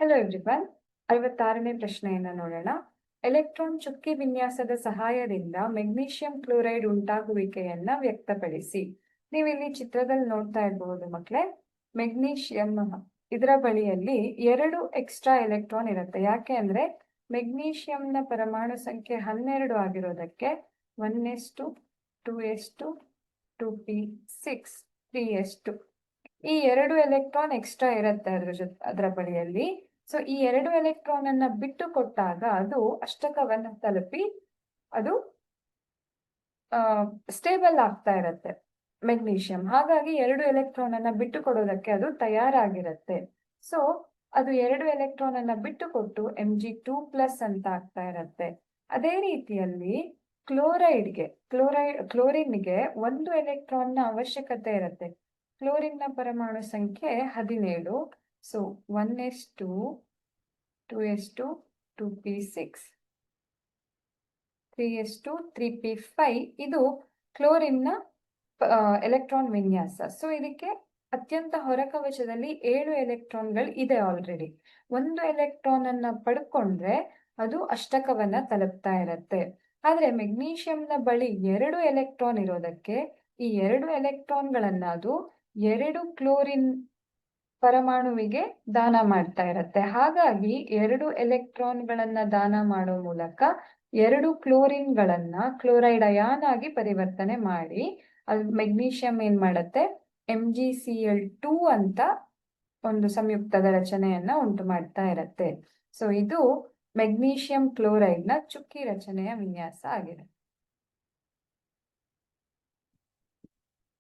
Hello everyone ಐವತ್ತಾರನೇ ಪ್ರಶ್ನೆಯನ್ನ ನೋಡೋಣ. Electron ಚುಕ್ಕಿ ವಿನ್ಯಾಸದ ಸಹಾಯದಿಂದ ಮೆಗ್ನೀಷಿಯಂ ಕ್ಲೋರೈಡ್ ಉಂಟಾಗುವಿಕೆಯನ್ನ ವ್ಯಕ್ತಪಡಿಸಿ. ನೀವು ಇಲ್ಲಿ ಚಿತ್ರದಲ್ಲಿ ನೋಡ್ತಾ ಇರಬಹುದು ಮಕ್ಕಳೇ ಮೆಗ್ನೀಷಿಯಂ ಇದರ ಬಳಿಯಲ್ಲಿ ಎರಡು ಎಕ್ಸ್ಟ್ರಾ ಎಲೆಕ್ಟ್ರಾನ್ ಇರುತ್ತೆ. ಯಾಕೆ ಅಂದ್ರೆ ಮೆಗ್ನೀಷಿಯಂನ ಪರಮಾಣು ಸಂಖ್ಯೆ ಹನ್ನೆರಡು ಆಗಿರೋದಕ್ಕೆ one s two two s two two p six three s two ಈ ಎರಡು ಎಲೆಕ್ಟ್ರಾನ್ ಎಕ್ಸ್ಟ್ರಾ ಇರುತ್ತೆ ಅದ್ರ ಜೊತೆ ಅದರ ಬಳಿಯಲ್ಲಿ ಸೊ ಈ ಎರಡು ಎಲೆಕ್ಟ್ರಾನ್ ಅನ್ನ ಬಿಟ್ಟು ಕೊಟ್ಟಾಗ ಅದು ಅಷ್ಟಕವನ್ನ ತಲುಪಿ ಅದು ಸ್ಟೇಬಲ್ ಆಗ್ತಾ ಇರತ್ತೆ ಮೆಗ್ನೀಷಿಯಂ ಹಾಗಾಗಿ ಎರಡು ಎಲೆಕ್ಟ್ರಾನ್ ಅನ್ನ ಬಿಟ್ಟು ಕೊಡೋದಕ್ಕೆ ಅದು ತಯಾರಾಗಿರುತ್ತೆ. ಸೊ ಅದು ಎರಡು ಎಲೆಕ್ಟ್ರಾನ್ ಅನ್ನ ಬಿಟ್ಟು ಕೊಟ್ಟು ಎಂ ಜಿ ಟೂ ಪ್ಲಸ್ ಅಂತ ಆಗ್ತಾ ಇರತ್ತೆ. ಅದೇ ರೀತಿಯಲ್ಲಿ ಕ್ಲೋರೈಡ್ಗೆ ಕ್ಲೋರೈಡ್ ಕ್ಲೋರಿನ್ಗೆ ಒಂದು ಎಲೆಕ್ಟ್ರಾನ್ನ ಅವಶ್ಯಕತೆ ಇರುತ್ತೆ. ಕ್ಲೋರಿನ್ನ ಪರಮಾಣು ಸಂಖ್ಯೆ ಹದಿನೇಳು. Three s two three p five ಇದು ಕ್ಲೋರಿನ್ನ ಎಲೆಕ್ಟ್ರಾನ್ ವಿನ್ಯಾಸ. ಸೊ ಇದಕ್ಕೆ ಅತ್ಯಂತ ಹೊರಕವಚದಲ್ಲಿ ಏಳು ಎಲೆಕ್ಟ್ರಾನ್ಗಳು ಇದೆ ಆಲ್ರೆಡಿ ಒಂದು ಎಲೆಕ್ಟ್ರಾನ್ ಅನ್ನ ಪಡ್ಕೊಂಡ್ರೆ ಅದು ಅಷ್ಟಕವನ್ನ ತಲುಪ್ತಾ ಇರತ್ತೆ. ಆದ್ರೆ ಮೆಗ್ನೀಷಿಯಂನ ಬಳಿ ಎರಡು ಎಲೆಕ್ಟ್ರಾನ್ ಇರೋದಕ್ಕೆ ಈ ಎರಡು ಎಲೆಕ್ಟ್ರಾನ್ಗಳನ್ನ ಅದು ಎರಡು ಕ್ಲೋರಿನ್ ಪರಮಾಣುವಿಗೆ ದಾನ ಮಾಡ್ತಾ ಇರತ್ತೆ. ಹಾಗಾಗಿ ಎರಡು ಎಲೆಕ್ಟ್ರಾನ್ಗಳನ್ನ ದಾನ ಮಾಡೋ ಮೂಲಕ ಎರಡು ಕ್ಲೋರಿನ್ಗಳನ್ನ ಕ್ಲೋರೈಡ್ ಅಯಾನ್ ಆಗಿ ಪರಿವರ್ತನೆ ಮಾಡಿ ಅದು ಮೆಗ್ನೀಷಿಯಂ ಏನ್ ಮಾಡತ್ತೆ? M G C L two ಅಂತ ಒಂದು ಸಂಯುಕ್ತದ ರಚನೆಯನ್ನ ಉಂಟು ಮಾಡ್ತಾ ಇರತ್ತೆ. ಸೊ ಇದು ಮೆಗ್ನೀಷಿಯಂ ಕ್ಲೋರೈಡ್ನ ಚುಕ್ಕಿ ರಚನೆಯ ವಿನ್ಯಾಸ ಆಗಿದೆ